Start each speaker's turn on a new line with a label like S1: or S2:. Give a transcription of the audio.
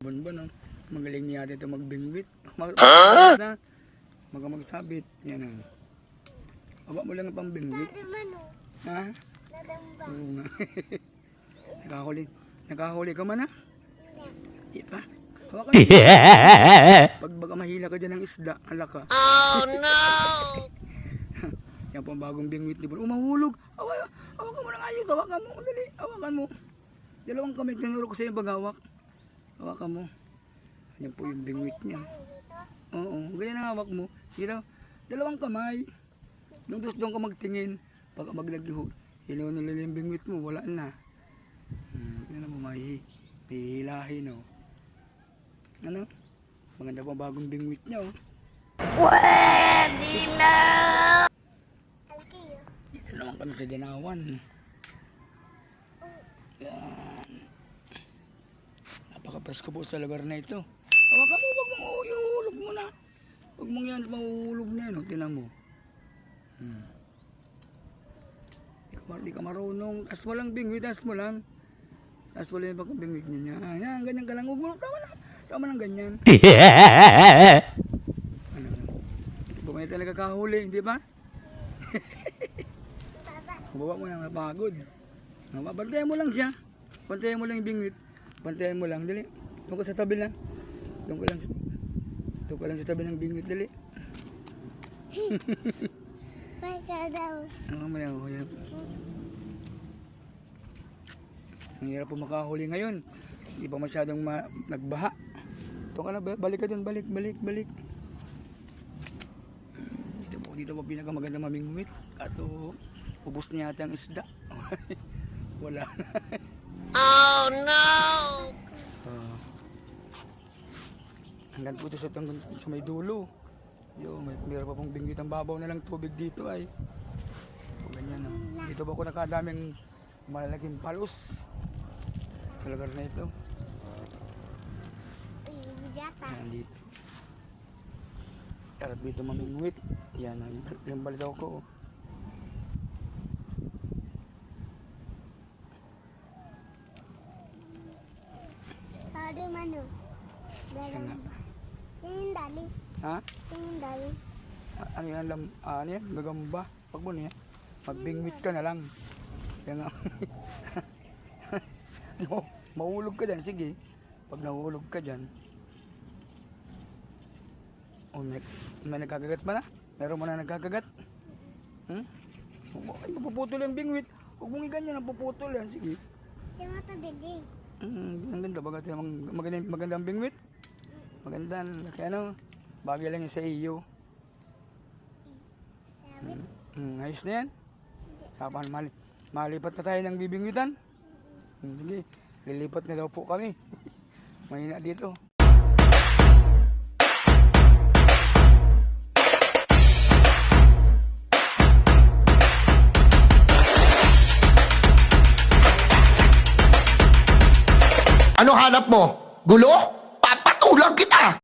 S1: Bonbon, no? Magaling niya ito magbingwit. Mag na. Mga magsabit. Yan ang. Aba mo lang ang pambingwit.
S2: Mano,
S1: Ha?
S2: nadamba.
S1: Oo nga. Nakahuli. Nakahuli ka man ha? Di pa. Hawakan mo. Pag baga mahila ka dyan ng isda, ala ka.
S2: Oh no!
S1: Yan po ang bagong bingwit ni Bon. Umahulog. Awa, hawakan mo ng ayos. Hawakan mo. Dali. Hawakan mo. Dalawang kamay. Tinuro ko sa iyo paghawak. Hawakan mo. Yan po yung bingwit niya. Oo. Ganyan ang hawak mo. Sige daw. Dalawang kamay. Doon doon ka magtingin. Pag maglagliho. Hinunulil yung bingwit mo. Wala na. Hmm. Yan mo. May hihilahin oh. Ano? Maganda pa bagong bingwit niya oh.
S2: Alaki yun.
S1: Dito naman kami sa Dinawan. Yan. Napaka-presko po sa lugar na ito. Hawakan mo, wag mong ihulog mo na. Huwag mong yan, mahuhulog na yan. oh. Tinan mo. Hmm. Di ka, mar- di ka marunong. Tas mo lang bingwit, tas mo lang. Mo lang yung pagkabingwit niya. Yan, yan, ganyan ka lang. Huwag mo, tama na. Tama lang ganyan. Ano, ano. Di ba may talaga kahuli, di ba? Baba mo na, mapagod. Bantayan mo lang siya. Bantayan mo lang yung bingwit. Bantayan mo lang, dali. Doon ka sa tabi lang. Doon ka lang sa, doon ka lang sa tabi ng bingwit, dali.
S2: May ka daw.
S1: Ano mo yan, oh, hirap. Ang hirap po makahuli ngayon. Hindi pa masyadong ma- nagbaha. Doon ka na, ba- balik ka dun, balik, balik, balik. Dito po, dito po pinakamaganda mamingwit. Kaso, ubos niya yata ang isda. Wala na.
S2: Oh no!
S1: Ah. hanggang po ito sa, sa may dulo. Yo, may meron pa pong binggit ang babaw na lang tubig dito ay. O, ganyan. No? Dito po ako nakadaming malalaking palos sa lugar na ito.
S2: Bigata.
S1: Yan dito. Mamingwit. Yan ang yung balitaw ko. oh. Siya nga.
S2: Tingin dali.
S1: Ha?
S2: Tingin dali.
S1: A- Ano yan? Lam, ah, ano yan? Gagamba. Pag mo niya. Magbingwit ka na lang. Yan nga. Mo, mahulog ka dyan. Sige. Pag nahulog ka dyan. Oh, may, may nagkakagat ba na? Meron mo na nagkakagat? Hmm? Ay, mapuputol yung bingwit. Huwag mong iganyan, napuputol yan. Sige.
S2: Siya matabili.
S1: Mm, ang ganda. Bagat yung maganda, magandang bingwit. Maganda. Kaya ano, bagay lang yan sa iyo.
S2: Sabi,
S1: Hmm, ayos na yan. Kapan mali malipat na tayo ng bibingwitan. Hmm, sige, lilipat na daw po kami. Mahina dito.
S3: Ano hanap mo? Gulo? Papatulang kita!